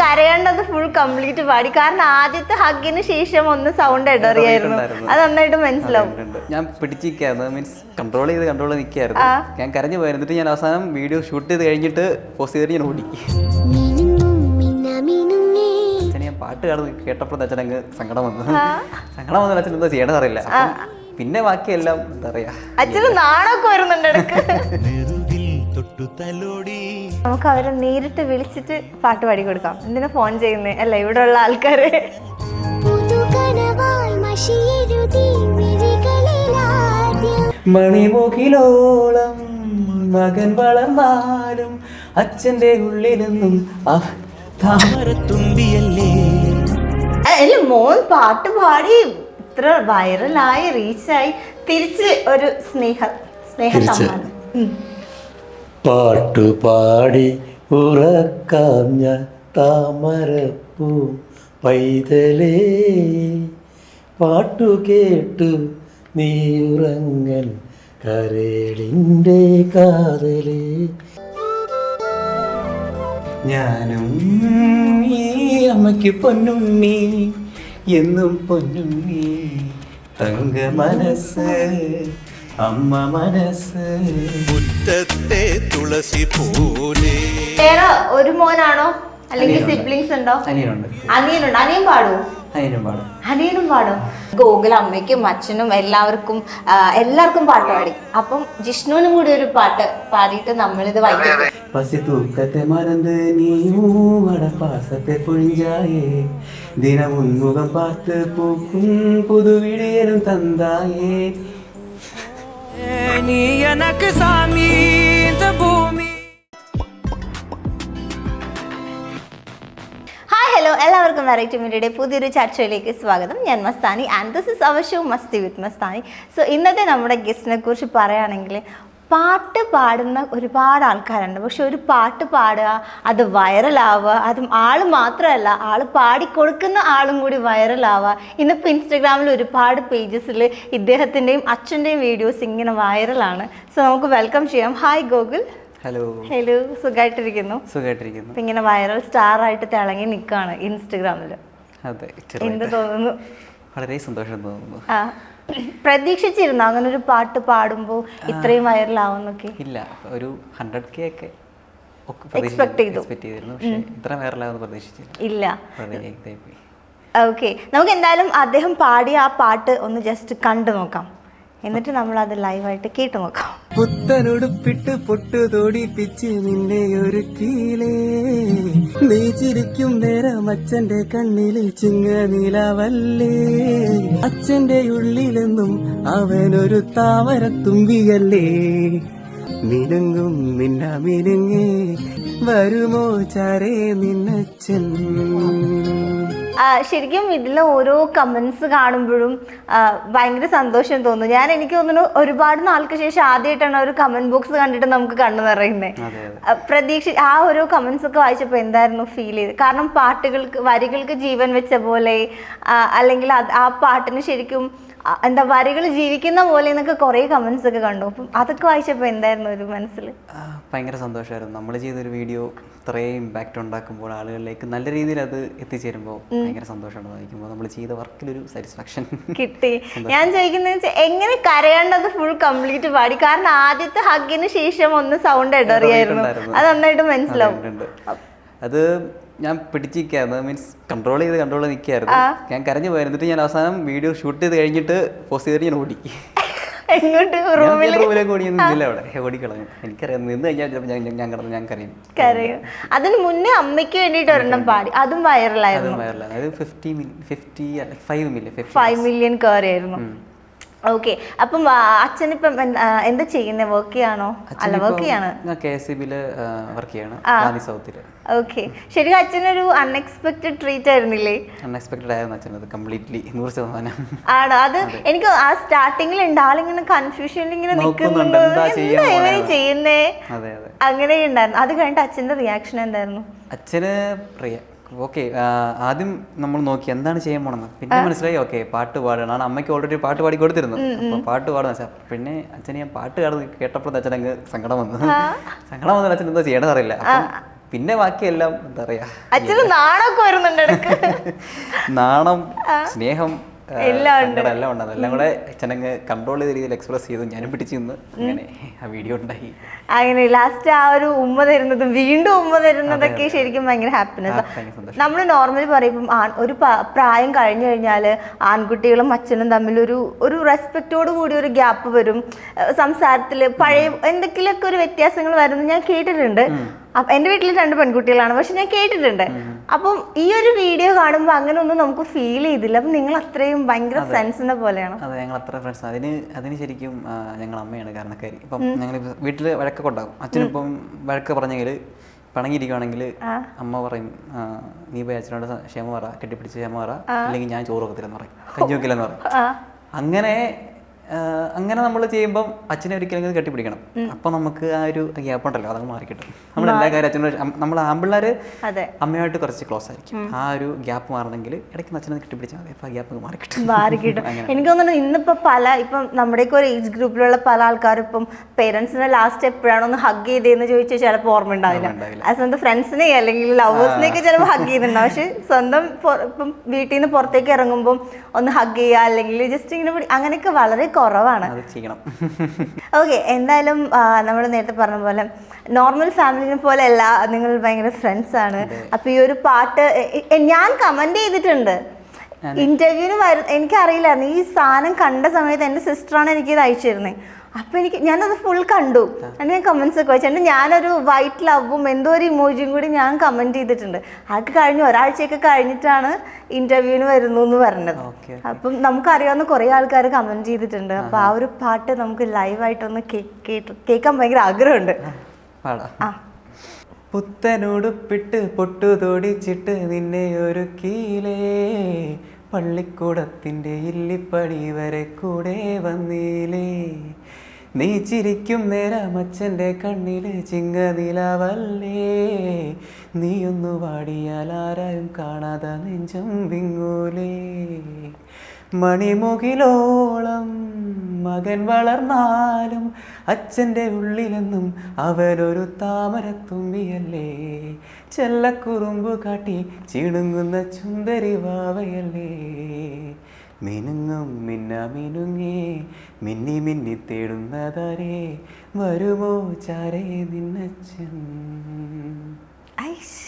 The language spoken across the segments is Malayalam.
കരയേണ്ടത് ഫുൾ കംപ്ലീറ്റ് പാടി. കാരണം ആദ്യത്തെ ഹഗിന് ശേഷം ഒന്ന് സൗണ്ട് ഇടറിയായിരുന്നു. അത് നന്നായിട്ട് മനസ്സിലാവും. ഞാൻ പിടിച്ചിരിക്കായിരുന്നു മീൻസ് കൺട്രോൾ ചെയ്ത് കൺട്രോൾ നിൽക്കായിരുന്നു ഞാൻ കരഞ്ഞു പോയിരുന്നു എന്നിട്ട് ഞാൻ അവസാനം വീഡിയോ ഷൂട്ട് ചെയ്ത് കഴിഞ്ഞിട്ട് പോസ്റ്റ് ചെയ്തിട്ട് ഞാൻ ഓടി. പാട്ട് കാണുന്ന കേട്ടപ്പോഴത്തെ അച്ഛൻ അങ്ങ് സങ്കടം വന്നു സങ്കടം വന്ന അച്ഛൻ എന്താ ചെയ്യണമെന്ന് അറിയില്ല. പിന്നെ ബാക്കിയെല്ലാം എന്താ പറയാ? അച്ഛന് നാണൊക്കെ വരുന്നുണ്ട് തൊട്ടു തലോടി നമുക്ക് അവരെ നേരിട്ട് വിളിച്ചിട്ട് പാട്ട് പാടി കൊടുക്കാം. എന്തിനാ ഫോൺ ചെയ്യുന്നേ? അല്ല ഇവിടെ ഉള്ള ആൾക്കാര് മണിമുഖിലോളം മകൻ വളർന്നാലും അച്ഛന്റെ ഉള്ളിലെന്നും താമരത്തുമ്പിയല്ലേ. അല്ല മോൻ പാട്ട് പാടി ഇത്ര വൈറലായി റീച്ചായി തിരിച്ച് ഒരു സ്നേഹ സ്നേഹ സമ്മാനം. പാട്ടുപാടി ഉറക്കാം ഞാൻ താമരപ്പൂ പൈതലേ. പാട്ടു കേട്ടു നീ ഉറങ്ങൻ കരളിന്റെ കാതലേ. ഞാനും ഈ അമ്മയ്ക്ക് പൊന്നുണ്ണി എന്നും പൊന്നുണ്ണി തങ്ക മനസ്സ് അമ്മ മനസ്സ് മുറ്റത്തെ തുളസി പോലെ വേറെ ഒരു മോനാണോ അല്ലെങ്കിൽ സിബ്ലിങ്സ് ഉണ്ടോ അനിയനുണ്ട് അനിയനുണ്ട് അനിയൻ പാടുമോ അനിയനും പാടും അനിയനും പാടും ഗോകുൽ അമ്മയ്ക്കും അച്ഛനും എല്ലാവർക്കും ആ, എല്ലാവർക്കും പാട്ട് പാടി അപ്പം ജിഷ്ണുവിനും കൂടി ഒരു പാട്ട് പാടിയിട്ട് നമ്മളിത് വായിക്കും പസി തൂക്കത്തെ മറന്ന് നീയും പാസത്തെ പൊഴിഞ്ചായേ ദിനമുൻമുഖം பார்த்து പൂക്കും പുതുവിടിയനും തന്തായേ நீ ഹലോ എല്ലാവർക്കും വെറൈറ്റി മീഡിയയുടെ പുതിയൊരു ചർച്ചയിലേക്ക് സ്വാഗതം. ഞാൻ Mastani and this is our show Masti with Mastani so ഇന്നത്തെ നമ്മുടെ ഗസ്റ്റിനെ കുറിച്ച് പറയുകയാണെങ്കിൽ പാട്ട് പാടുന്ന ഒരുപാട് ആൾക്കാരുണ്ട്. പക്ഷെ ഒരു പാട്ട് പാടുക അത് വൈറലാവുക അത് ആൾ മാത്രമല്ല ആൾ പാടിക്കൊടുക്കുന്ന ആളും കൂടി വൈറലാവുക. ഇന്നിപ്പോൾ ഇൻസ്റ്റഗ്രാമിൽ ഒരുപാട് പേജസിൽ ഇദ്ദേഹത്തിന്റെയും അച്ഛന്റെയും വീഡിയോസ് ഇങ്ങനെ വൈറലാണ്. സോ നമുക്ക് വെൽക്കം ചെയ്യാം. ഹായ് ഗോകുൽ. ഹലോ ഹലോ സുഖമായിട്ടിരിക്കുന്നു സുഖമായിട്ടിരിക്കുന്നു ഇങ്ങനെ വൈറൽ സ്റ്റാർ ആയിട്ട് തിളങ്ങി നിൽക്കുകയാണ് ഇൻസ്റ്റഗ്രാമിൽ അതെ എന്ത് തോന്നുന്നു? വളരെ സന്തോഷം തോന്നുന്നു. ആ. പ്രതീക്ഷിച്ചിരുന്നു? അങ്ങനെ ഒരു പാട്ട് പാടുമ്പോൾ ഇത്രയും വൈറലാവുന്നൊക്കെ? ഇല്ല ഒരു ഹൺഡ്രഡ് കെ ഒക്കെ ചെയ്തു. പക്ഷേ ഇത്ര പ്രതീക്ഷിച്ചില്ല. ഇല്ല. ഓക്കെ നമുക്ക് എന്തായാലും അദ്ദേഹം പാടിയ ആ പാട്ട് ഒന്ന് ജസ്റ്റ് കണ്ടു നോക്കാം. എന്നിട്ട് നമ്മൾ അത് ലൈവായിട്ട് കേട്ടു നോക്കാം. പുത്തനുടുപ്പിട്ട് പൊട്ടു തോടിപ്പിച്ച് നിന്നെ ഒരു കീലേ. നീ നേരം അച്ഛന്റെ കണ്ണിലെ ചിങ്ങ നിലവല്ലേ. അച്ഛന്റെ ഉള്ളിലെന്നും അവനൊരു താമരത്തുമ്പിയല്ലേ മിനുങ്ങും നിന്ന മിനുങ്ങേ വരുമോ ചാരേ നിന്നച്ഛൻ. ശരിക്കും ഇതിലെ ഓരോ കമൻസ് കാണുമ്പോഴും ഭയങ്കര സന്തോഷം തോന്നുന്നു ഞാൻ എനിക്ക് തോന്നുന്നു ഒരുപാട് നാൾക്ക് ശേഷം ആദ്യമായിട്ടാണ് ഒരു കമന്റ് ബോക്സ് കണ്ടിട്ട് നമുക്ക് കണ്ണു നിറയുന്നത് പ്രതീക്ഷ ആ ഓരോ കമന്റ്സ് ഒക്കെ വായിച്ചപ്പോൾ എന്തായിരുന്നു ഫീൽ ചെയ്ത് കാരണം പാട്ടുകൾക്ക് വരികൾക്ക് ജീവൻ വെച്ച പോലെ അല്ലെങ്കിൽ ആ പാട്ടിന് ശരിക്കും എന്താ വരികൾ ജീവിക്കുന്ന പോലെ എന്നൊക്കെ കുറേ കമന്റ്സ് ഒക്കെ കണ്ടു. അപ്പം അതൊക്കെ വായിച്ചപ്പോൾ എന്തായിരുന്നു ഒരു മനസ്സിൽ? ഭയങ്കര സന്തോഷമായിരുന്നു. നമ്മൾ ചെയ്തൊരു വീഡിയോ ഇത്രയും ഇമ്പാക്റ്റ് ഉണ്ടാക്കുമ്പോൾ ആളുകളിലേക്ക് നല്ല രീതിയിൽ അത് എത്തിച്ചേരുമ്പോൾ ഭയങ്കര സന്തോഷമാണ് വായിക്കുമ്പോൾ നമ്മൾ ചെയ്ത വർക്കിലൊരു സാറ്റിസ്ഫാക്ഷൻ കിട്ടി. ഞാൻ ചോദിക്കുന്നത് വെച്ചാൽ എങ്ങനെ കരയേണ്ടത് ഫുൾ കംപ്ലീറ്റ് പാടി? കാരണം ആദ്യത്തെ ഹഗിന് ശേഷം ഒന്ന് സൗണ്ട് ഇടറിയായിരുന്നു. അത് നന്നായിട്ട് മനസ്സിലാവും. അത് ഞാൻ പിടിച്ചിരിക്കായിരുന്നു മീൻസ് കൺട്രോൾ ചെയ്ത് കൺട്രോൾ നിൽക്കായിരുന്നു ഞാൻ കരഞ്ഞു പോയി. എന്നിട്ട് ഞാൻ അവസാനം വീഡിയോ ഷൂട്ട് ചെയ്ത് കഴിഞ്ഞിട്ട് പോസ്റ്റ് ചെയ്തിട്ട് ഞാൻ ഓടി. എങ്ങോട്ട്? റൂമിലേക്ക് അവിടെ. ഓടിക്കളഞ്ഞു. എനിക്കറിയാം. നിന്ന് കഴിഞ്ഞാൽ ഞാൻ ഞാൻ കിടന്ന് ഞാൻ കരയും. കരയും. അതിന് മുന്നേ അമ്മയ്ക്ക് വേണ്ടിയിട്ട് ഒരെണ്ണം പാടി. അതും വൈറലായിരുന്നു അത് fifty fifty five million five million കയറിയായിരുന്നു okay അപ്പം അച്ഛൻ അച്ഛനിപ്പം എന്താ ചെയ്യുന്നത് വർക്ക് ചെയ്യാണോ? അല്ല വർക്ക് ചെയ്യാണ്. കെ എസ് വർക്ക് ഓക്കെ ശരിക്കും അച്ഛനൊരു അൺഎക്സ്പെക്ടഡ് ട്രീറ്റ് ആയിരുന്നില്ലേ? അൺഎക്സ്പെക്ടഡ് ആയിരുന്നു അച്ഛനത് കംപ്ലീറ്റ്ലി നൂറ് ശതമാനം. ആണോ? അത് എനിക്ക് ആ സ്റ്റാർട്ടിങ്ങിൽ ഉണ്ട്. ആളിങ്ങനെ കൺഫ്യൂഷനിൽ ഇങ്ങനെ നിൽക്കുന്നുണ്ട് ചെയ്യുന്നേ അങ്ങനെ ഉണ്ടായിരുന്നു അത് കഴിഞ്ഞിട്ട് അച്ഛന്റെ റിയാക്ഷൻ എന്തായിരുന്നു? അച്ഛന് ഓക്കെ ആദ്യം നമ്മൾ നോക്കി എന്താണ് ചെയ്യാൻ പോണെന്ന്. പിന്നെ മനസ്സിലായി ഓക്കെ പാട്ട് പാടണം. ആണ് അമ്മയ്ക്ക് ഓൾറെഡി പാട്ട് പാടി കൊടുത്തിരുന്നു അപ്പൊ പാട്ട് പാടുന്ന വെച്ചാൽ പിന്നെ അച്ഛനെ ഞാൻ പാട്ട് കാണുന്ന കേട്ടപ്പോൾ അച്ഛൻ അങ്ങ് സങ്കടം വന്നു. സങ്കടം വന്നാൽ അച്ഛൻ എന്താ ചെയ്യണമെന്ന് അറിയില്ല. പിന്നെ ബാക്കിയെല്ലാം എന്താ പറയാ അച്ഛന് നാണൊക്കെ വരുന്നുണ്ട് നാണം സ്നേഹം എല്ലാം ഉണ്ട്. എല്ലാം കൂടെ അച്ഛനങ്ങ് കൺട്രോൾ ചെയ്ത രീതിയിൽ എക്സ്പ്രസ് ചെയ്തു. ഞാനും പിടിച്ചു നിന്ന്. അങ്ങനെ ആ വീഡിയോ ഉണ്ടായി. അങ്ങനെ ലാസ്റ്റ് ആ ഒരു ഉമ്മ തരുന്നതും വീണ്ടും ഉമ്മ തരുന്നതൊക്കെ ശരിക്കും ഭയങ്കര ഹാപ്പിനെസ്. നമ്മൾ നോർമലി പറയുമ്പം ഒരു പ്രായം കഴിഞ്ഞു കഴിഞ്ഞാൽ ആൺകുട്ടികളും അച്ഛനും തമ്മിൽ ഒരു ഒരു റെസ്പെക്റ്റോട് കൂടി ഒരു ഗ്യാപ്പ് വരും. സംസാരത്തിൽ പഴയ എന്തെങ്കിലുമൊക്കെ ഒരു വ്യത്യാസങ്ങൾ വരുന്നത് ഞാൻ കേട്ടിട്ടുണ്ട്. എന്റെ വീട്ടിൽ രണ്ട് പെൺകുട്ടികളാണ് പക്ഷെ ഞാൻ കേട്ടിട്ടുണ്ട്. അപ്പം ഈ ഒരു വീഡിയോ കാണുമ്പോൾ അങ്ങനെ ഒന്നും നമുക്ക് ഫീൽ ചെയ്തില്ല. അപ്പം നിങ്ങൾ അത്രയും ഭയങ്കര ഫ്രണ്ട്സിനെ പോലെയാണ്. അതെ ഞങ്ങൾ അത്ര ഫ്രണ്ട്സ് അതിന് അതിന് ശരിക്കും ഞങ്ങൾ അമ്മയാണ് കാരണക്കാരി. അപ്പം ഞങ്ങൾ വീട്ടിൽ വഴക്കൊക്കെ ഉണ്ടാകും അച്ഛനിപ്പം വഴക്ക് പറഞ്ഞെങ്കിൽ പിണങ്ങിയിരിക്കുവാണെങ്കിൽ അമ്മ പറയും നീ പോയി അച്ഛനോട് ക്ഷമ പറ കെട്ടിപ്പിടിച്ച് ക്ഷമ പറ. അല്ലെങ്കിൽ ഞാൻ ചോറ് വെക്കത്തില്ലെന്ന് പറയും. കഞ്ഞി വെക്കില്ലെന്ന് പറയും. അങ്ങനെ അങ്ങനെ നമ്മൾ ചെയ്യുമ്പോൾ അച്ഛനെ ഒരിക്കലും കെട്ടിപ്പിടിക്കണം. അപ്പൊ നമുക്ക് ആ ഒരു ഗ്യാപ്പ് ഉണ്ടല്ലോ അതങ്ങ് മാറിക്കിട്ടും. നമ്മൾ എല്ലാ കാര്യം അച്ഛനോട് നമ്മൾ ആമ്പിള്ളേര് അമ്മയായിട്ട് കുറച്ച് ക്ലോസ് ആയിരിക്കും. ആ ഒരു ഗ്യാപ്പ് മാറണമെങ്കിൽ ഇടയ്ക്ക് അച്ഛനെ കെട്ടിപ്പിടിച്ചാൽ മതി. അപ്പൊ ആ ഗ്യാപ്പ് മാറിക്കിട്ടും. മാറി കിട്ടും എനിക്ക് തോന്നുന്നു ഇന്നിപ്പോ പല ഇപ്പം നമ്മുടെയൊക്കെ ഒരു ഏജ് ഗ്രൂപ്പിലുള്ള പല ആൾക്കാരും ഇപ്പം പേരൻസിനെ ലാസ്റ്റ് എപ്പോഴാണോ ഒന്ന് ഹഗ് ചെയ്തതെന്ന് ചോദിച്ചാൽ ചിലപ്പോൾ ഓർമ്മ ഉണ്ടാവില്ല. സ്വന്തം ഫ്രണ്ട്സിനെ അല്ലെങ്കിൽ ലവേഴ്സിനെയൊക്കെ ചിലപ്പോൾ ഹഗ് ചെയ്യുന്നുണ്ടാവും. പക്ഷെ സ്വന്തം ഇപ്പം വീട്ടിൽ നിന്ന് പുറത്തേക്ക് ഇറങ്ങുമ്പോൾ ഒന്ന് ഹഗ് ചെയ്യുക അല്ലെങ്കിൽ ജസ്റ്റ് ഇങ്ങനെ അങ്ങനെയൊക്കെ വളരെ കുറവാണ്. ഓക്കെ എന്തായാലും നമ്മൾ നേരത്തെ പറഞ്ഞ പോലെ നോർമൽ ഫാമിലിനെ പോലെ അല്ല നിങ്ങൾ ഭയങ്കര ഫ്രണ്ട്സ് ആണ്. അപ്പൊ ഈ ഒരു പാട്ട് ഞാൻ കമന്റ് ചെയ്തിട്ടുണ്ട്. ഇന്റർവ്യൂവിന് വരും എനിക്കറിയില്ലായിരുന്നു. ഈ സാധനം കണ്ട സമയത്ത് എന്റെ സിസ്റ്ററാണ് എനിക്ക് ഇത് അയച്ചിരുന്നത് അപ്പൊ എനിക്ക് ഞാനത് ഫുൾ കണ്ടു. എന്നിട്ട് ഞാൻ കമന്റ്സ് ഒക്കെ വായിച്ചു. എന്നിട്ട് ഞാനൊരു വൈറ്റ് ലവും എന്തോ ഒരു ഇമോജിയും കൂടി ഞാൻ കമന്റ് ചെയ്തിട്ടുണ്ട്. അത് കഴിഞ്ഞ്. ഒരാഴ്ചയൊക്കെ കഴിഞ്ഞിട്ടാണ് ഇന്റർവ്യൂവിന് വരുന്നു എന്ന് പറഞ്ഞത്. അപ്പം നമുക്കറിയാവുന്ന കുറേ ആൾക്കാർ കമന്റ് ചെയ്തിട്ടുണ്ട്. അപ്പൊ ആ ഒരു പാട്ട് നമുക്ക് ലൈവായിട്ടൊന്ന് കേൾക്കാൻ ഭയങ്കര ആഗ്രഹമുണ്ട്. ആ പുത്തനുടുപ്പിട്ട് പൊട്ടു തൊടിച്ചിട്ട് നിന്നെ ഒരു കീലേ പള്ളിക്കൂടത്തിന്റെ ഇല്ലിപ്പടി വരെ കൂടെ വന്നീലേ? നീ ചിരിക്കും നേരം അച്ഛന്റെ കണ്ണിൽ ചിങ്ങനിലവല്ലേ? നീയൊന്നു പാടിയാൽ ആരായും കാണാതെ നെഞ്ചം വിങ്ങൂലേ? മണിമുകിലോളം മകൻ വളർന്നാലും അച്ഛന്റെ ഉള്ളിലെന്നും അവനൊരു താമരത്തുമ്പിയല്ലേ? ചെല്ലക്കുറുമ്പ് കാട്ടി ചിണുങ്ങുന്ന ചുന്ദരി വാവയല്ലേ? മിനുങ്ങും മിന്ന മിനുങ്ങേ മിന്നി മിന്നി തേടുന്നതാരേ വരുമോ ചാരേ നിന്നച്ഛൻ. ഐഷ്.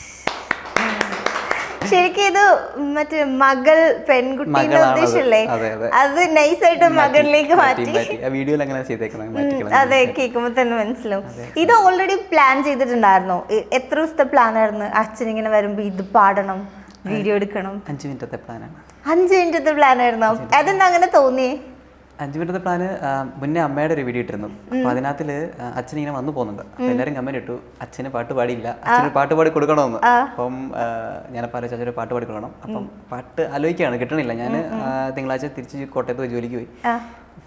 ശരിക്കും ഇത് മറ്റേ മകൾ പെൺകുട്ടിയുടെ ഉദ്ദേശമല്ലേ? അതെ, നൈസായിട്ട് മകളിലേക്ക് മാറ്റി ആ വീഡിയോയിൽ അങ്ങനെ ചെയ്തേക്കണം ഉം, അതെ കേൾക്കുമ്പോ തന്നെ മനസ്സിലാവും. ഇത് ഓൾറെഡി പ്ലാൻ ചെയ്തിട്ടുണ്ടായിരുന്നോ. എത്ര ദിവസത്തെ പ്ലാൻ ആയിരുന്നു? അച്ഛൻ ഇങ്ങനെ വരുമ്പോ ഇത് പാടണം വീഡിയോ എടുക്കണം. അഞ്ചു മിനിറ്റത്തെ പ്ലാനാണ് അഞ്ച് മിനിറ്റത്തെ പ്ലാൻ ആയിരുന്നു? അതെന്താ അങ്ങനെ തോന്നി? അഞ്ച് മിനിറ്റത്തെ പ്ലാന് മുന്നേ അമ്മയുടെ ഒരു വീഡിയോ ഇട്ടിരുന്നു. അപ്പൊ അതിനകത്തിൽ അച്ഛൻ ഇങ്ങനെ വന്നു പോകുന്നുണ്ട്. അപ്പൊ എല്ലാരും കമന്റ് ഇട്ടു അച്ഛന് പാട്ട് പാടിയില്ല. അച്ഛന് പാട്ട് പാടി കൊടുക്കണമെന്ന്. അപ്പം ഞാൻ ആലോചിച്ചു അച്ഛന് പാട്ട് പാടി കൊടുക്കണം. അപ്പം പാട്ട് ആലോചിക്കുകയാണ് കിട്ടണില്ല. ഞാൻ തിങ്കളാഴ്ച തിരിച്ച് കോട്ടയത്ത് പോയി ജോലിക്ക് പോയി.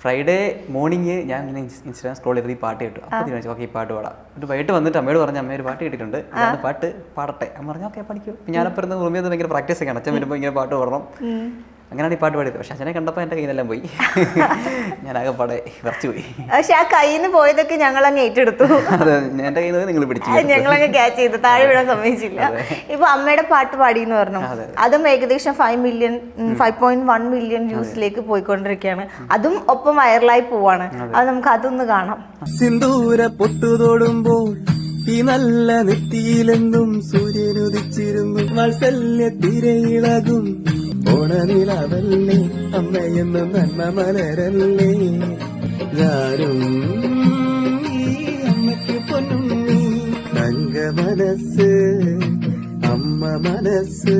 ഫ്രൈഡേ മോർണിംഗ് ഞാൻ ഇങ്ങനെ ഇൻസ്റ്റാഗ്രാം സ്ക്രോൾ ചെയ്ത് ഈ പാട്ട് കേട്ടു. അപ്പോൾ തീരുമാനിച്ചു ഓക്കെ ഈ പാട്ട് പാടാം. എന്നിട്ട് വൈകിട്ട് വന്നിട്ട് അമ്മയോട് പറഞ്ഞ അമ്മ ഒരു പാട്ട് കേട്ടിട്ടുണ്ട്. ഞാൻ പാട്ട് പാടട്ടെ. അമ്മ പറഞ്ഞു ഓക്കെ പഠിക്കൂ. ഇരുന്ന് റൂമിൽ നിന്ന് ഭയങ്കര പ്രാക്ടീസ് ഒക്കെയാണ് അച്ഛൻ വരുമ്പോൾ ഇങ്ങനെ പാട്ട് പാടണം. അങ്ങനെയാണ് ഈ പാട്ട് പാടിയത്. പക്ഷെ അച്ഛനെ കണ്ടപ്പോൾ എന്റെ കയ്യിൽ നിന്നെല്ലാം പോയി. ഞാൻ ആകെ പാടെ വിറച്ചു പോയി. പക്ഷെ ആ കയ്യിൽ നിന്ന് പോയതൊക്കെ ഞങ്ങൾ അങ്ങ് ഏറ്റെടുത്തു. അതെ എന്റെ കയ്യിൽ നിന്ന് നിങ്ങൾ പിടിച്ചു ഞങ്ങൾ അങ്ങ് ക്യാച്ച് ചെയ്തു. താഴെ വീഴാൻ സമ്മതിച്ചില്ല. ഇപ്പൊ അമ്മയുടെ പാട്ട് പാടി എന്ന് പറഞ്ഞു. അതും ഏകദേശം five million five point one million വ്യൂസിലേക്ക് പോയിക്കൊണ്ടിരിക്കുകയാണ്. അതും ഒപ്പം വൈറലായി പോവാണ്. അത്. നമുക്ക് അതൊന്ന് കാണാം. സിന്ദൂര പൊട്ടുതൊടുമ്പോൾ ഈ നല്ല നെറ്റിയിലെന്നും സൂര്യനുദിച്ചിരുന്നു. വാത്സല്യ തിരയിളകും ഓണനിലാവല്ലേ? അമ്മയെന്ന് നന്മ മലരല്ലേ? ഞാനും അമ്മയ്ക്ക് പൊന്നുണ്ണി. തങ്ക മനസ്സ് അമ്മ മനസ്സ്.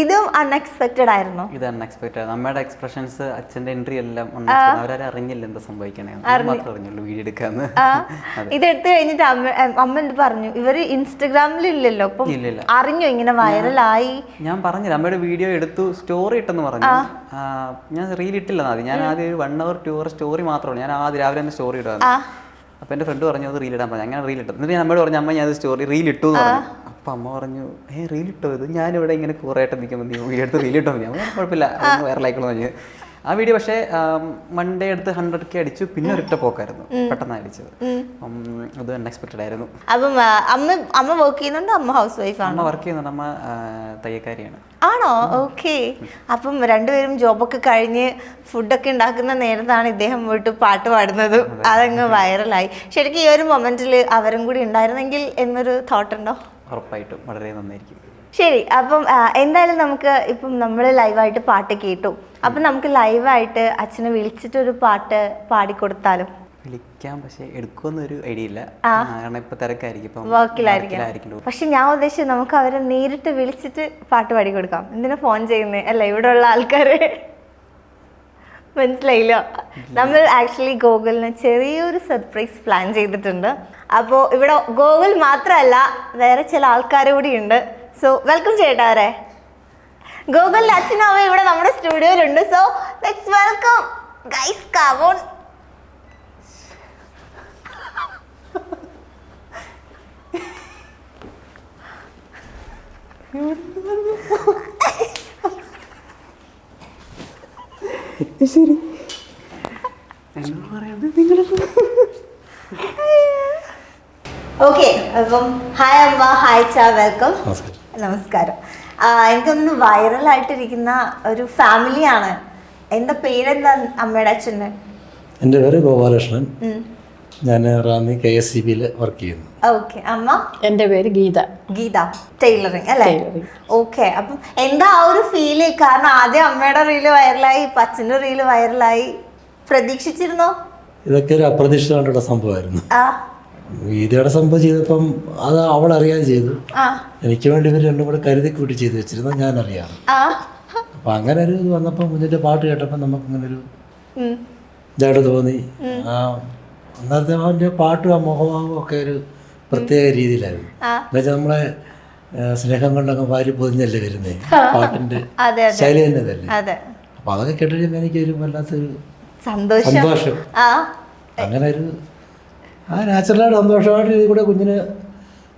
ഇതും അൺഎക്സ്പെക്റ്റഡ് ആയിരുന്നു. ഇത് അൺഎക്സ്പെക്റ്റഡ് നമ്മുടെ എക്സ്പ്രഷൻസ് അച്ഛന്റെ എൻട്രി എല്ലാം. അവരാരും അറിഞ്ഞില്ല എന്താ സംഭവിക്കണേ. മാത്രമേ അറിഞ്ഞുള്ളൂ വീഡിയോ എടുക്കാന്ന്. ഇതെടുത്ത് കഴിഞ്ഞിട്ട് അമ്മ അമ്മ എന്ത് പറഞ്ഞു? ഇവർ ഇൻസ്റ്റഗ്രാമിൽ ഇല്ലല്ലോ അപ്പം അറിഞ്ഞു ഇങ്ങനെ വൈറലായി? ഞാൻ പറഞ്ഞില്ല. അമ്മയുടെ വീഡിയോ എടുത്തു സ്റ്റോറി ഇട്ടെന്ന് പറഞ്ഞു. ഞാൻ റീൽ ഇട്ടില്ല ആദ്യം. ഞാൻ ആദ്യം ഒരു one hour two hour story മാത്രമാണ് ഞാൻ ആദ്യം രാവിലെ തന്നെ സ്റ്റോറി ഇടാന്ന് അപ്പൊ എന്റെ ഫ്രണ്ട് പറഞ്ഞു അത് റീൽ ഇടാൻ പറഞ്ഞു. അങ്ങനെ റീൽ ഇട്ടു. എന്നിട്ട് ഞാൻ അമ്മയോട് പറഞ്ഞു അമ്മ ഞാൻ സ്റ്റോറി റീൽ ഇട്ടു എന്ന് പറഞ്ഞു. അപ്പൊ അമ്മ പറഞ്ഞു ഏ റീൽ ഇട്ടോ ഇത്? ഞാനിവിടെ ഇങ്ങനെ കുറേയായിട്ട് നിൽക്കുമ്പോൾ നീ വീഡിയോ എടുത്ത് റീൽ ഇട്ടോ ഞാൻ കുഴപ്പമില്ല വൈറലായിക്കോളൂ പറഞ്ഞു. ആ വീഡിയോ പക്ഷേ മൺഡേ എടുത്ത് ഹൺഡ്രഡ് കെ അടിച്ചു പിന്നെ ഒരിട്ട പോക്കായിരുന്നു പെട്ടെന്ന് അടിച്ചത്. അത് അൺഎക്സ്പെക്റ്റഡ് ആയിരുന്നു. അപ്പം അമ്മ അമ്മ വർക്ക് ചെയ്യുന്നുണ്ട്? അമ്മ ഹൗസ് വൈഫ് അമ്മ വർക്ക് ചെയ്യുന്നുണ്ട് അമ്മ തയ്യക്കാരിയാണ് ആണോ? ഓക്കെ അപ്പം രണ്ടുപേരും ജോബൊക്കെ കഴിഞ്ഞ് ഫുഡൊക്കെ ഉണ്ടാക്കുന്ന നേരത്താണ് ഇദ്ദേഹം പോയിട്ട് പാട്ട് പാടുന്നത്. അതങ്ങ് വൈറലായി ശരിക്കും ഈ ഒരു മൊമെന്റിൽ അവരും കൂടി ഉണ്ടായിരുന്നെങ്കിൽ എന്നൊരു തോട്ട് ഉണ്ടോ? ഉറപ്പായിട്ടും വളരെ നന്നായിരിക്കും. ശരി അപ്പം എന്തായാലും നമുക്ക് ഇപ്പം നമ്മൾ ലൈവായിട്ട് പാട്ട് കേട്ടു. അപ്പം നമുക്ക് ലൈവായിട്ട് അച്ഛനെ വിളിച്ചിട്ടൊരു പാട്ട് പാടിക്കൊടുത്താലും? വിളിക്കാം പക്ഷേ എടുക്കുമെന്നൊരു ഐഡിയ ഇല്ല കാരണം ഇപ്പൊ തിരക്കായിരിക്കും വർക്കിലായിരിക്കും വർക്കിലായിരിക്കും. പക്ഷെ ഞാൻ ഉദ്ദേശിച്ചത് നമുക്ക് അവരെ നേരിട്ട് വിളിച്ചിട്ട് പാട്ട് പാടി കൊടുക്കാം എന്തിനാ ഫോൺ ചെയ്യുന്നേ? അല്ല ഇവിടെ ഉള്ള ആൾക്കാരെ. മനസ്സിലായില്ല. നമ്മൾ ആക്ച്വലി ഗോകുലിന് ചെറിയൊരു സർപ്രൈസ് പ്ലാൻ ചെയ്തിട്ടുണ്ട്. അപ്പോൾ ഇവിടെ ഗോകുൽ മാത്രമല്ല വേറെ ചില ആൾക്കാർ കൂടി ഉണ്ട്. സോ വെൽക്കം ചെയ്യട്ടെ അവരെ. ഗോകുലിന്റെ അച്ഛനും ഇവിടെ നമ്മുടെ സ്റ്റുഡിയോയിലുണ്ട്. So let's welcome guys കാവോൺ okay അപ്പം ഹായ് അമ്മ ഹായ് ചാ വെൽക്കം. നമസ്കാരം. എനിക്കൊന്ന് വൈറലായിട്ടിരിക്കുന്ന ഒരു ഫാമിലിയാണ്. എന്താ പേരെന്താ അമ്മയുടെ അച്ഛന്റെ? എന്റെ പേര് ഗോപാലകൃഷ്ണൻ. ഞാൻ റാന്നി കെ എസ് സി ബിയിൽ വർക്ക് ചെയ്യുന്നു. ഓക്കെ അമ്മ? എന്റെ പേര് ഗീത. ഗീത. ടൈലറിങ് അല്ലേ. ഓക്കെ അപ്പം എന്താ ആ ഒരു ഫീൽ കാരണം ആദ്യം അമ്മയുടെ റീൽ വൈറലായി ഇപ്പൊ അച്ഛന്റെ റീൽ വൈറലായി പ്രതീക്ഷിച്ചിരുന്നോ? ഇതൊക്കെ ഒരു അപ്രതീക്ഷിതമായിട്ടുള്ള സംഭവമായിരുന്നു. ആ. ഗീതയുടെ സംഭവം ചെയ്തപ്പം അത് അവൾ അറിയാതെ ചെയ്തു. ആ. എനിക്ക് വേണ്ടി ഇവർ രണ്ടും കൂടെ കരുതി കൂട്ടി ചെയ്തു വെച്ചിരുന്നത് ഞാൻ അറിയാം ആ. അപ്പം അങ്ങനെ ഒരു ഇത് വന്നപ്പോൾ മുന്നിന്റെ പാട്ട് കേട്ടപ്പോൾ നമുക്ക് ഇങ്ങനെ ഒരു. ഇതായിട്ട് തോന്നി. ആ അന്നേരത്തെ അവന്റെ പാട്ടും ആ മുഖഭാവവും ഒക്കെ ഒരു പ്രത്യേക രീതിയിലായിരുന്നു. എന്നുവെച്ചാൽ നമ്മളെ സ്നേഹം കൊണ്ടങ്ങ് വാരി പൊതിഞ്ഞല്ലേ വരുന്നേ? പാട്ടിന്റെ ശൈലി തന്നെ തന്നെ അപ്പൊ അതൊക്കെ കേട്ടിട്ട് എനിക്ക് ഒരു വല്ലാത്തൊരു സന്തോഷം. അങ്ങനെ ഒരു ആ നാച്ചുറലായിട്ട് സന്തോഷമായിട്ട് ഇതിൽ കൂടെ കുഞ്ഞിനെ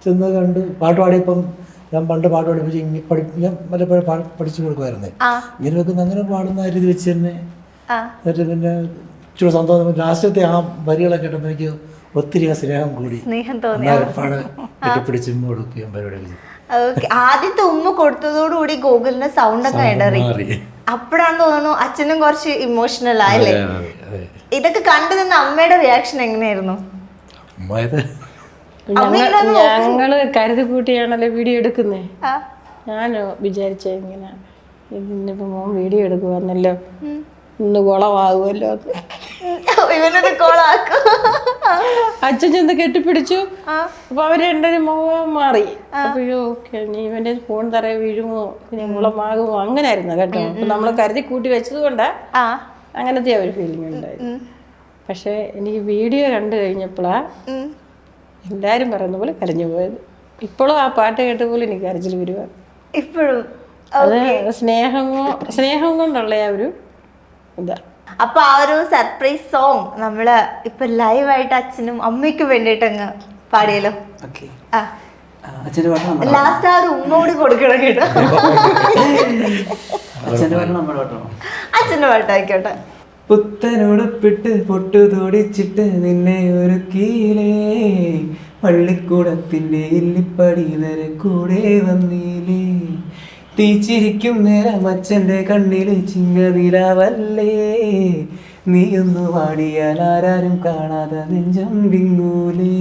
ചെന്ന് കണ്ട് പാട്ട് പാടിയപ്പം ഞാൻ പണ്ട് പാട്ട് പഠിപ്പിച്ച് ഇങ്ങനെ പഠി ഞാൻ വല്ലപ്പോഴും പഠിച്ചു കൊടുക്കുമായിരുന്നേ. ഇങ്ങനെ വെക്കുന്ന അങ്ങനെ പാടുന്ന ആ രീതി വെച്ച് തന്നെ എന്നിട്ട് പിന്നെ ഇച്ചിരി സന്തോഷം. ലാസ്റ്റത്തെ ആ വരികളൊക്കെ കേട്ടപ്പോൾ എനിക്ക് ഒത്തിരി ആ സ്നേഹം കൂടി. സ്നേഹം കെട്ടിപ്പിടിച്ച് കൊടുക്കുകയും പരിപാടികൾ ആദ്യത്തെ ഉമ്മ കൊടുത്തതോടുകൂടി ഗോകുലിന്റെ സൗണ്ട് ഒക്കെ ഇടറി. അപ്പോഴാണ് തോന്നുന്നു അച്ഛനും കുറച്ച് ഇമോഷണൽ ആയല്ലേ. ഇതൊക്കെ കണ്ടു നിന്ന അമ്മയുടെ റിയാക്ഷൻ എങ്ങനെയായിരുന്നു? ഞങ്ങൾ കരുതി കൂട്ടിയാണല്ലോ വീഡിയോ എടുക്കുന്നേ ഞാനോ ഞാൻ വിചാരിച്ച ഇങ്ങനെ ഇതിന്റെ മോൻ വീഡിയോ എടുക്കുവാന്നല്ലോ. ഇന്ന് കുളമാകുമല്ലോ അത്. ഇവനത് കോളാക്കും. അച്ഛൻ ചെന്ന് കെട്ടിപ്പിടിച്ചു. അപ്പൊ അവർ രണ്ടുപേരും മുഖം മാറി. അപ്പോഴോ ഓക്കെ നീ ഇവന്റെ ഫോൺ തറയെ വീഴുമോ? പിന്നെ കുളമാകുമോ? അങ്ങനായിരുന്നു കേട്ടോ. അപ്പൊ നമ്മൾ കരുതി കൂട്ടി വെച്ചത് കൊണ്ടാ ആ. അങ്ങനത്തെ ഒരു ഫീലിംഗ് ഉണ്ടായിരുന്നു പക്ഷെ എനിക്ക് വീഡിയോ കണ്ടു കഴിഞ്ഞപ്പോഴാ. എല്ലാരും പറയുന്ന പോലെ കരഞ്ഞു പോയത്. ഇപ്പോഴും ആ പാട്ട് കേട്ട പോലെ എനിക്ക് കരച്ചിൽ വരുവാ. ഇപ്പോഴും. അത് സ്നേഹം കൊ- സ്നേഹം കൊണ്ടുള്ള ആ ഒരു അപ്പൊ ആ ഒരു സർപ്രൈസ് സോങ് നമ്മൾ ഇപ്പൊ ലൈവായിട്ട് അച്ഛനും അമ്മയ്ക്കും വേണ്ടിട്ട് അങ്ങ് പാടിയല്ലോ. ലാസ്റ്റ് ആ. ഒരു ഉമ്മോട് കൂടി കൊടുക്കണം കേട്ടോ. അച്ഛന്റെ പാട്ടായിക്കോട്ടെ പുത്തനുടുപ്പിട്ട് പൊട്ടു തോടിച്ചിട്ട് നിന്നെ കീലേ. പള്ളിക്കൂടത്തിന്റെ ഇല്ലിപ്പടി വരെ കൂടെ വന്നില്ലേ ടീച്ചിരിക്കും നേരം അച്ഛന്റെ കണ്ണിൽ ചിങ്ങനിലാവല്ലേ നീയൊന്നു പാടിയാൽ ആരാരും കാണാതെ നെഞ്ചം വിങ്ങൂലേ?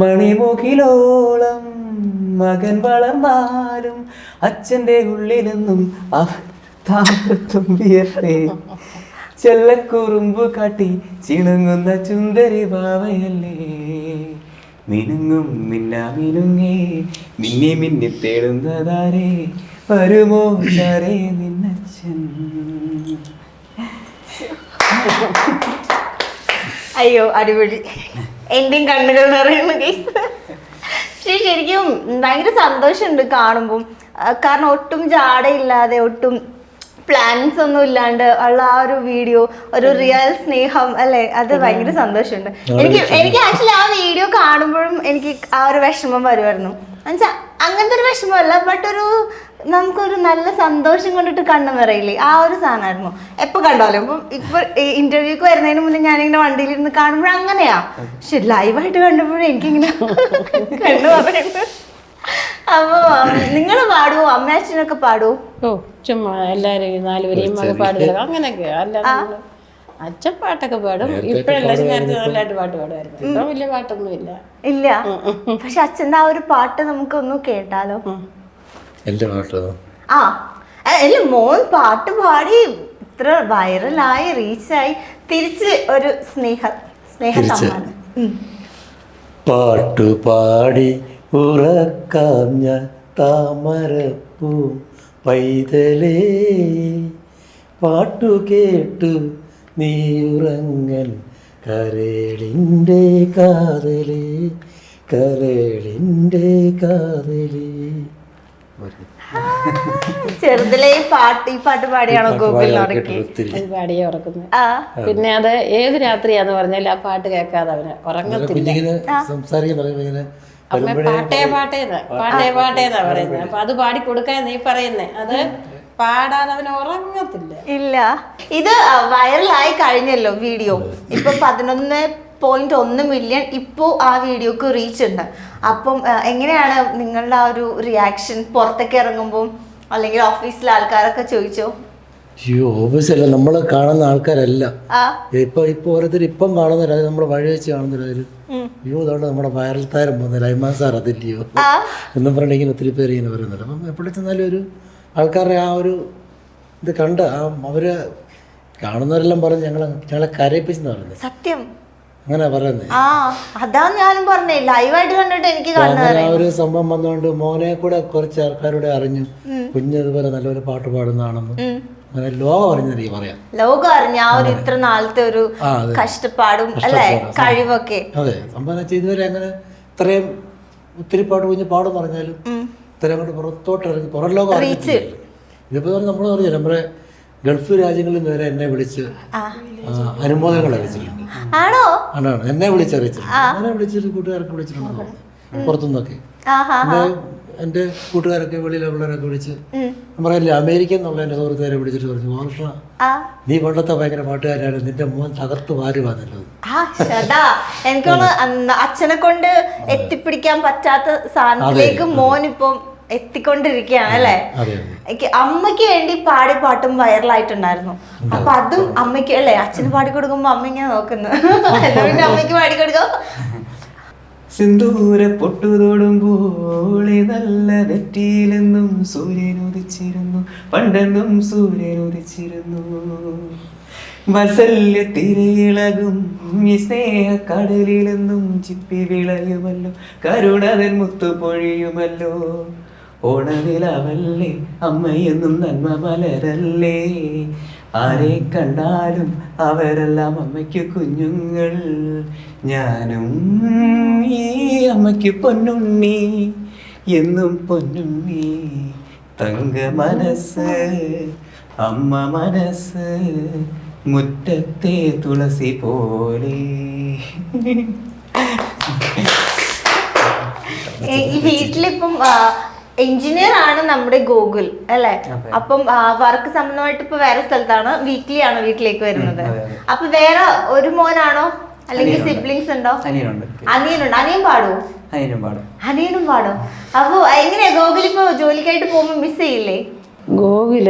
മണിമുഖിലോളം മകൻ വളർന്നാലും അച്ഛന്റെ ഉള്ളിലെന്നും തുമ്പിയല്ലേ ചെല്ലക്കുറുമ്പ് കാട്ടി ചിണുങ്ങുന്ന ചുന്ദരി ബാവയല്ലേ മിനുങ്ങും മിന്നാ മിനുങ്ങേ മിന്നി മിന്നി തേടുന്നതാരേ വരുമോ ചാരേ നിന്നച്ഛൻ. അയ്യോ അടിപൊളി. എന്റെയും കണ്ണുകൾ നിറയുന്നു പക്ഷേ ശരിക്കും ഭയങ്കര സന്തോഷമുണ്ട് കാണുമ്പം. കാരണം ഒട്ടും ജാടയില്ലാതെ ഒട്ടും പ്ലാൻസ് ഒന്നും ഇല്ലാണ്ട് ഉള്ള ആ ഒരു വീഡിയോ ഒരു റിയൽ സ്നേഹം അല്ലെ? അത് ഭയങ്കര സന്തോഷമുണ്ട്. എനിക്ക് എനിക്ക് ആക്ച്വലി ആ വീഡിയോ കാണുമ്പോഴും എനിക്ക് ആ ഒരു വിഷമം വരുമായിരുന്നു. എന്നുവെച്ചാ അങ്ങനത്തെ ഒരു വിഷമമല്ല ബട്ട് ഒരു നമുക്കൊരു നല്ല സന്തോഷം കൊണ്ടിട്ട് കണ്ണു നിറയില്ലേ? ആ ഒരു സാധനമായിരുന്നു. എപ്പോൾ കണ്ടാലും? ഇപ്പം ഇപ്പൊ ഇന്റർവ്യൂക്ക് വരുന്നതിന് മുന്നേ ഞാനിങ്ങനെ വണ്ടിയിലിരുന്ന് കാണുമ്പോൾ അങ്ങനെയാ. പക്ഷെ ലൈവായിട്ട് കണ്ടപ്പോഴും എനിക്കിങ്ങനെ കണ്ണു പറയുന്നത് അപ്പോ നിങ്ങൾ പാടുവോ? അമ്മയച്ഛനൊക്കെ പാടുവോ? ഓ ചുമ്മാ എല്ലാരും നാലുപേരെയും മക പാടുക. അങ്ങനെയൊക്കെ. അല്ല അച്ഛൻ പാട്ടൊക്കെ പാടും. ഇപ്പഴല്ല നേരത്തെ നല്ലതായിട്ട് പാട്ട് പാടുമായിരുന്നു. ഇപ്പം വലിയ പാട്ടൊന്നുമില്ല ഇല്ല. പക്ഷെ അച്ഛന്റെ ആ ഒരു പാട്ട് നമുക്കൊന്ന് കേട്ടാലോ? എന്റെ പാട്ടോ ആ. അല്ല മോൻ പാട്ട് പാടി ഇത്ര വൈറലായി റീച്ചായി. തിരിച്ച് ഒരു സ്നേഹ സ്നേഹ സമ്മാനം. പാടി പാട്ടുപാടി ഉറക്കാം ഞാൻ താമരപ്പൂ പൈതലേ പാട്ടു കേട്ടു നീ ഉറങ്ങൻ കരളിന്റെ കാതലേ കരളിന്റെ കാതലേ. ചെറുതിലേ പാട്ട് ഈ പാട്ട് പാടിയാണോ ഗൂഗിളിൽ ഉറക്കുന്നത്. പിന്നെ അത് ഏത് രാത്രിയാന്ന് പറഞ്ഞാൽ ആ പാട്ട് കേൾക്കാതെ അവന് ഉറങ്ങത്തില്ല. സംസാരിക്കാൻ അമ്മ പാട്ടേ പാട്ടേന്ന്. പാട്ടേ പാട്ടേന്നാ പറയുന്നത്. അപ്പൊ അത് പാടി കൊടുക്കാൻ നീ പറയുന്നേ. അത് ഉറങ്ങത്തില്ല. ഇല്ല. ഇത് വൈറലായി കഴിഞ്ഞല്ലോ വീഡിയോ. ഇപ്പൊ പതിനൊന്ന് പോയിന്റ് ഒന്ന് മില്യൺ ഇപ്പോ ആ വീഡിയോക്ക് റീച്ച് ഉണ്ട്. അപ്പം എങ്ങനെയാണ് നിങ്ങളുടെ ആ ഒരു റിയാക്ഷൻ പുറത്തേക്ക് ഇറങ്ങുമ്പോൾ അല്ലെങ്കിൽ ഓഫീസിലെ ആൾക്കാരൊക്കെ ചോദിച്ചോ? അയ്യോ ഓഫീസല്ല നമ്മൾ കാണുന്ന ആൾക്കാരല്ല. ഇപ്പൊ ഇപ്പൊ ഓരോരുത്തർ ഇപ്പം കാണുന്നവർ അത് നമ്മൾ വഴി വെച്ച് കാണുന്നവർ അയ്യോ അതുകൊണ്ട് നമ്മുടെ വൈറൽ താരം പോകുന്നില്ല അയ്മാൻ സാർ അതില്ലയോ എന്ന് പറഞ്ഞിട്ട് ഇങ്ങനെ ഒത്തിരി പേര് ഇങ്ങനെ പറയുന്നുണ്ട്. അപ്പം എപ്പോഴും ചെന്നാലും ഒരു ആൾക്കാരുടെ ആ ഒരു ഇത് കണ്ട് ആ അവർ കാണുന്നവരെല്ലാം പറഞ്ഞ് ഞങ്ങളെ ഞങ്ങളെ കരയിപ്പിച്ചെന്ന് പറയുന്നത്. സത്യം. അങ്ങനെ പറയുന്നത്. ആ അതാ ഞാനും പറഞ്ഞേ. ലൈവായിട്ട് കണ്ടിട്ട് എനിക്ക് അങ്ങനെ ആ ഒരു സംഭവം വന്നുകൊണ്ട് മോനെ കൂടെ കുറച്ച് ആൾക്കാരുടെ അറിഞ്ഞു കുഞ്ഞതുപോലെ നല്ലൊരു പാട്ട് പാടുന്നതാണെന്ന് ലോകം അറിഞ്ഞെന്ന് എനിക്ക് പറയാം. ലോകം അറിഞ്ഞ ആ ഒരു ഇത്ര നാളത്തെ ഒരു കഷ്ടപ്പാടും അല്ലെ? കഴിവൊക്കെ. അതെ. വെച്ചാൽ ഇതുവരെ അങ്ങനെ ഇത്രയും ഒത്തിരി പാട്ട് കുഞ്ഞ് പാടും പറഞ്ഞാലും ഇത്രയും അങ്ങോട്ട് പുറത്തോട്ട് ഇറങ്ങി പുറം ലോകം ഇതിപ്പോൾ നമ്മൾ പറഞ്ഞു നമ്മുടെ ഗൾഫ് രാജ്യങ്ങളിൽ നേരെ വരെ എന്നെ വിളിച്ച് അനുമോദനങ്ങൾ അറിയിച്ചിട്ടുണ്ട്. ആണോ? ആണാണ്. എന്നെ വിളിച്ചറിയിച്ചിട്ടുണ്ട്. എന്നെ വിളിച്ചിട്ട് കൂട്ടുകാരൊക്കെ വിളിച്ചിട്ടുണ്ട് പുറത്തുനിന്നൊക്കെ. എന്റെ കൂട്ടുകാരൊക്കെ വെളിയിലെ പിള്ളേരൊക്കെ വിളിച്ച് പറയാനില്ല അമേരിക്ക എന്നുള്ള എന്റെ സുഹൃത്തുക്കാരെ വിളിച്ചിട്ട് പറഞ്ഞു മോർഷ നീ പണ്ടത്തെ ഭയങ്കര പാട്ടുകാരാണ് നിന്റെ മോൻ തകർത്ത് വാരി വന്നല്ലോ ആ ചേട്ടാ എനിക്കൊന്ന് അച്ഛനെ കൊണ്ട് എത്തിപ്പിടിക്കാൻ പറ്റാത്ത സാധനത്തിലേക്ക് മോൻ ഇപ്പം എത്തിക്കൊണ്ടിരിക്കുകയാണ് അല്ലേ? എനിക്ക് അമ്മയ്ക്ക് വേണ്ടി പാടി പാട്ടും വൈറലായിട്ടുണ്ടായിരുന്നു. അപ്പൊ അതും അമ്മയ്ക്ക് അല്ലേ? അച്ഛന് പാടി കൊടുക്കുമ്പോ അമ്മ ഇങ്ങനെ നോക്കുന്നു. പിന്നെ അമ്മയ്ക്ക് പാടി കൊടുക്കാം സിന്ദൂര പൊട്ടുതൊടുമ്പോൾ നല്ല നെറ്റിയിലെന്നും സൂര്യൻ ഉദിച്ചിരുന്നു. പണ്ടെന്നും സൂര്യൻ ഉദിച്ചിരുന്നു. വസല്യ തിരയിളകും സ്നേഹ കടലിലെന്നും ചിപ്പി വിളയുമല്ലോ. കരുണതൻ മുത്തു പൊഴിയുമല്ലോ ഓണനിലാവല്ലേ അമ്മയെന്നും നന്മ മലരല്ലേ ആരെ കണ്ടാലും അവരെല്ലാം അമ്മയ്ക്ക് കുഞ്ഞുങ്ങൾ. ഞാനും ഈ അമ്മയ്ക്ക് പൊന്നുണ്ണി എന്നും പൊന്നുണ്ണി. തങ്ക മനസ്സ് അമ്മ മനസ്സ് മുറ്റത്തെ തുളസി പോലെ. ഈ വീട്ടിലിപ്പം എഞ്ചിനീയർ ആണ് നമ്മുടെ ഗൂഗിൾ അല്ലെ? അപ്പം വർക്ക് സംബന്ധമായിട്ട് ഇപ്പൊ വേറെ സ്ഥലത്താണ് വീക്ക്ലി ആണ് വീട്ടിലേക്ക് വരുന്നത്. അപ്പൊ വേറെ ഒരു മോനാണോ? അല്ലെങ്കിൽ സിബ്ലിംഗ്സ് സിബ്ലിങ്സ് ഉണ്ടോ? അനിയനുണ്ട്. അനിയൻ പാടുവോ അനിയനും പാടും. അനിയനും പാടും? അപ്പൊ എങ്ങനെയാ ഗൂഗിൾ ഇപ്പൊ ജോലിക്കായിട്ട് പോകുമ്പോ മിസ് ചെയ്യില്ലേ? ഗോകുൽ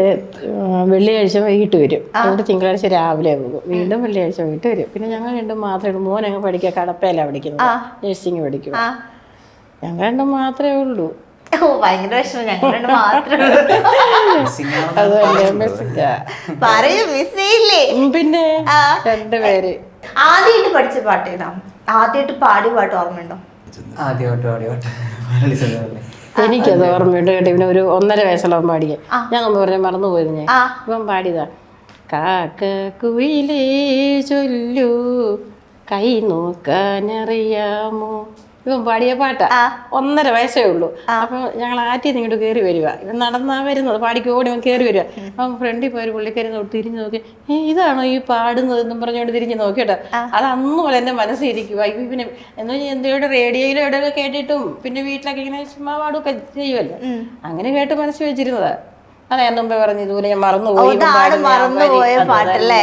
വെള്ളിയാഴ്ച വൈകിട്ട് വരും. അവിടെ തിങ്കളാഴ്ച രാവിലെ പോകും. വീണ്ടും വെള്ളിയാഴ്ച വൈകിട്ട് വരും. പിന്നെ ഞങ്ങൾ രണ്ടും മാത്രമേ ഉള്ളൂ. മോൻ അങ്ങ് പഠിക്കുക കടപ്പയിലാണ് പഠിക്കുന്നത്. നഴ്സിംഗ് പഠിക്കും ഞങ്ങൾ രണ്ടും മാത്രമേ ഉള്ളൂ. ഓ ഭയങ്കര വിഷമം. ഞങ്ങൾ മാത്രമേ. പറയൂ മിസ് ചെയ്യില്ലേ പിന്നെ. രണ്ടുപേര് ആദ്യമായിട്ട് പഠിച്ച പാട്ട് ഏതാ? ആദ്യമായിട്ട് പാടി പാട്ട് ഓർമ്മയുണ്ടോ? ആദ്യമായിട്ട് പാടി സിനിമകളിലെ എനിക്കത് ഓർമ്മയുണ്ട് കേട്ടോ. ഇവന് ഒരു ഒന്നര വയസ്സുള്ള പാടിയ. ഞാൻ പറഞ്ഞ മറന്നുപോയത് ഞാൻ. ഇവൻ പാടിയതാ. കാക്ക കുയിലേ ചൊല്ലു. കൈ നോക്കാനറിയാമോ? ഇവൻ പാടിയ പാട്ടാ. ഒന്നര വയസ്സേ ഉള്ളൂ. അപ്പൊ ഞങ്ങൾ ആറ്റി ഇങ്ങോട്ട് കയറി വരിക ഇവൻ നടന്നാ വരുന്നത് പാടിക്ക് ഓടി ഇവൻ കയറി വരിക അപ്പൊ ഫ്രണ്ടിൽ പോയ ഒരു പുള്ളിക്കാരി തിരിഞ്ഞു നോക്കി. ഏ ഇതാണോ ഈ പാടുന്നത് എന്നും പറഞ്ഞുകൊണ്ട് തിരിഞ്ഞു നോക്കിയിട്ട്. അത് അന്ന് പോലെ എന്റെ മനസ്സിരിക്കുക അയ്യോ പിന്നെ എന്ന് വെച്ചാൽ എന്തെങ്കിലും റേഡിയോയിലോ എവിടെയൊക്കെ കേട്ടിട്ടും പിന്നെ വീട്ടിലൊക്കെ ഇങ്ങനെ ചുമ്മാ പാടുമൊക്കെ ചെയ്യുമല്ലോ അങ്ങനെ കേട്ട് മനസ്സ് വെച്ചിരുന്നതാ. അതെ എന്നുമ്പോ മുമ്പേ പറഞ്ഞു ഇതുപോലെ ഞാൻ മറന്നുപോയി മറന്നുപോയ പാട്ടല്ലേ.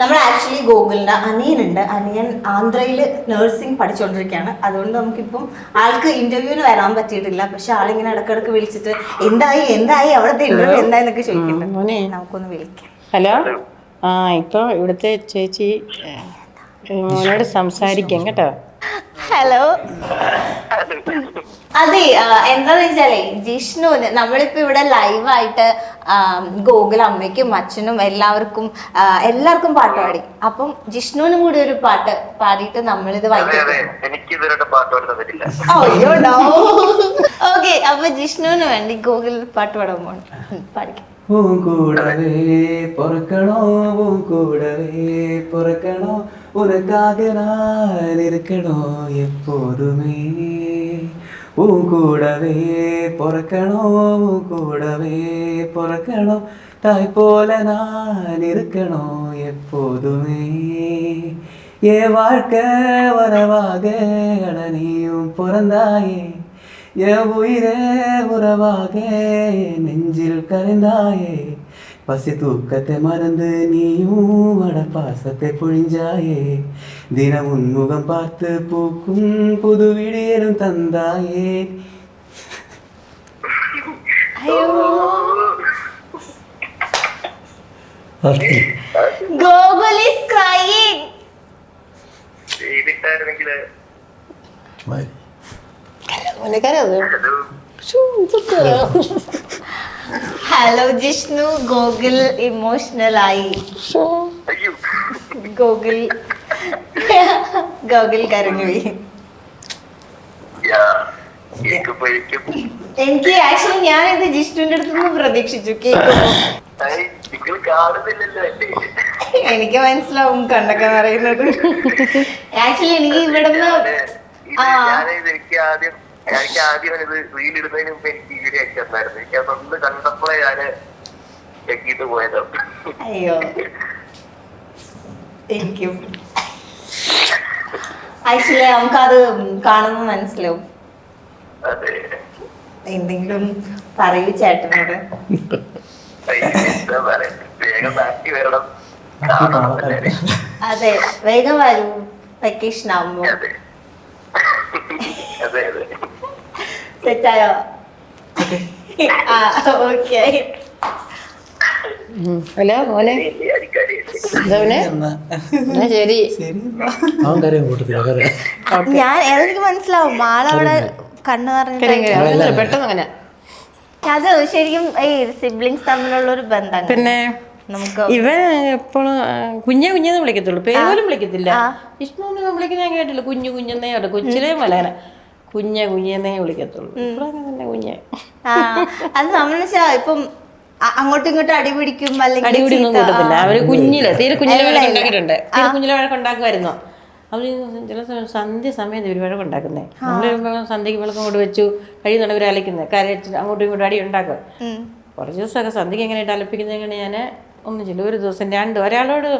നമ്മൾ ആക്ച്വലി ഗൂഗിളിന്റെ അനിയനുണ്ട്. അനിയൻ ആന്ധ്രയിൽ നഴ്സിംഗ് പഠിച്ചുകൊണ്ടിരിക്കുകയാണ് അതുകൊണ്ട് നമുക്കിപ്പം ആൾക്ക് ഇന്റർവ്യൂവിന് വരാൻ പറ്റിയിട്ടില്ല. പക്ഷെ ആളിങ്ങനെ ഇടക്കിടക്ക് വിളിച്ചിട്ട് എന്തായി? എന്തായി? അവിടുത്തെ ഇന്റർവ്യൂ എന്തായി? എന്നൊക്കെ ചോദിക്കുന്നുണ്ട് നമുക്കൊന്ന് വിളിക്കാം. ഹലോ? ആ ഇപ്പോൾ ഇവിടുത്തെ ചേച്ചി മോനോട് സംസാരിക്കാം കേട്ടോ. ഹലോ? അതെ എന്താണെന്ന് എന്താന്ന് വെച്ചാലേ ജിഷ്ണുവിന് നമ്മളിപ്പോ ഇവിടെ ലൈവായിട്ട് ഗോകുൽ അമ്മയ്ക്കും അച്ഛനും എല്ലാവർക്കും എല്ലാവർക്കും പാട്ട് പാടി. അപ്പം ജിഷ്ണുവിനും കൂടി ഒരു പാട്ട് പാടിയിട്ട് നമ്മളിത് ഓക്കെ അപ്പൊ ജിഷ്ണുവിന് വേണ്ടി ഗോകുൽ പാട്ട് പാടാൻ പോകണം പാടിക്കാം. പൂങ്കൂടവേ പൊറക്കണോ? പൂങ്കൂടവേ പൊറക്കണോ? ഉനക്കാകനാലിരിക്കണോ? എപ്പോഴുമേ? உன் கூடவே பிறக்கணும் உன் கூடவே பிறக்கணும். தாய் போல நான் இருக்கணும் எப்போதுமே. ஏ வாழ்க்கை வரவாக அட நீயும் பிறந்தாயே. என் உயிரே உறவாக நெஞ்சில் கரைந்தாயே பசி தூக்கத்தை மறந்து நீயும் அட பாசத்தை பொழிஞ்சாயே தினம் உன்முகம் பார்த்து பூக்கும் புது விடியலும் தந்தாயே Google is crying ചെയ്തിട്ടായിരുന്നെങ്കിൽ hello Jishnu Google emotional ആയി ഗൂഗിൾ ഗൂഗിൾ കരഞ്ഞുപോയി എനിക്ക് ആക്ച്വലി ഞാൻ ഇത് ജിഷ്ണുവിന്റെ അടുത്ത് നിന്ന് പ്രതീക്ഷിച്ചു. എനിക്ക് മനസ്സിലാവും കണ്ടൊക്കെ പറയുന്നത് ആക്ച്വലി എനിക്ക് ഇവിടുന്ന് ആ. എനിക്ക് ആദ്യം ഇത് റീൽ ഇടുന്നതിന് മുമ്പ് എനിക്ക് ഈ വീഡിയോ അയച്ചു തന്നായിരുന്നു എനിക്ക് അതൊന്ന് കണ്ടപ്പോഴേ ഞാൻ ചെക്ക് ചെയ്ത് അയ്യോ. എനിക്കും ആക്ച്വലി നമുക്കത് കാണുമ്പോൾ മനസ്സിലാവും. അതെ. എന്തെങ്കിലും പറയൂ ചേട്ടനോട്. അതെ വേഗം വരൂ. വെക്കേഷൻ ആവുമ്പോ. അതെ അതെ. സെറ്റായോ ആ ഓക്കെ. ഹലോ മോനെ. ശരി ഞാൻ എനിക്ക് മനസ്സിലാവും? ആളവിടെ കണ്ണു കരയും, നിറഞ്ഞ പെട്ടെന്ന് അങ്ങനെ. അത് ശരിക്കും ഈ സിബ്ലിങ്സ് തമ്മിലുള്ള ഒരു ബന്ധം പിന്നെ? നമുക്ക് ഇവൻ എപ്പോഴും കുഞ്ഞെ കുഞ്ഞെന്ന് വിളിക്കത്തുള്ളൂ. പേര് വിളിക്കത്തില്ല. വിഷ്ണുവിനെ വിളിക്കുന്ന ഞാൻ കേട്ടില്ല. കുഞ്ഞു കുഞ്ഞെന്നേ കേട്ടോ കൊച്ചിലേ മലയാളം. കുഞ്ഞെ കുഞ്ഞെന്നേ വിളിക്കത്തുള്ളൂ. തന്നെ കുഞ്ഞെ. അത് നമ്മൾ ഇപ്പം അ- അങ്ങോട്ടും ഇങ്ങോട്ടും അടിപിടിക്കും അല്ലെങ്കിൽ അടിപിടിയൊന്നും കൂട്ടത്തില്ല. അവർ കുഞ്ഞിൽ തീരെ കുഞ്ഞിലെ വഴക്കുണ്ടാക്കിട്ടുണ്ട് വഴക്ക് തീരെ കുഞ്ഞിലെ വഴക്കുണ്ടാക്കുമായിരുന്നു അവർ ചില സമയം സന്ധ്യ സമയത്ത് ഒരു വഴക്ക് ഉണ്ടാക്കുന്നേ. നമ്മൾ സന്ധ്യക്ക് വിളക്കം കൊണ്ട് വെച്ചു കഴിയുന്നുണ്ട് ഇവർ അലക്കുന്നത് കരച്ച് അങ്ങോട്ടും ഇങ്ങോട്ടും അടി ഉണ്ടാക്കും. ഉം. കുറച്ച് ദിവസമൊക്കെ സന്ധ്യക്ക് എങ്ങനെയായിട്ട് അലപ്പിക്കുന്നത് എങ്ങനെ ഞാൻ ഒന്നിച്ചില്ല ഒരു ദിവസം രണ്ട് ഒരാളോട്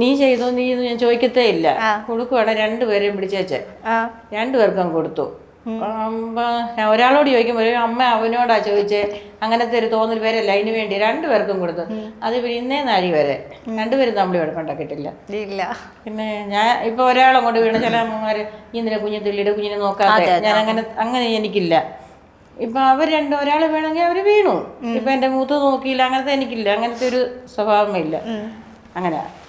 നീ ചെയ്തോ നീ എന്ന് ഞാൻ ചോദിക്കത്തേ ഇല്ല. കൊടുക്കുവാണ് രണ്ടുപേരെയും പിടിച്ചേച്ചെ. രണ്ടുപേർക്കും കൊടുത്തു. ഒരാളോട് ചോദിക്കുമ്പോൾ അമ്മ അവനോടാ ചോദിച്ചേ. അങ്ങനത്തെ ഒരു തോന്നൽ പേരല്ല അതിന് വേണ്ടി രണ്ടുപേർക്കും കൊടുത്തു. അത് പിന്നെ ഇന്നേ നാഴി വരെ. രണ്ടുപേരും തമ്മിൽ വഴക്കുണ്ടാക്കിയിട്ടില്ല ഇല്ല. പിന്നെ ഞാൻ ഇപ്പൊ ഒരാളങ്ങോട്ട് വീണ ചില അമ്മമാര് ഇന്നലെ കുഞ്ഞു തുള്ളിയുടെ കുഞ്ഞിനെ നോക്കാതെ ഞാൻ അങ്ങനെ അങ്ങനെ എനിക്കില്ല. ഇപ്പൊ അവർ രണ്ട് ഒരാൾ വേണമെങ്കിൽ അവർ വീണു. ഇപ്പൊ എന്റെ മൂത്ത് നോക്കിയില്ല. അങ്ങനത്തെ എനിക്കില്ല. അങ്ങനത്തെ ഒരു സ്വഭാവമില്ല അങ്ങനെയാ അങ്ങനെ.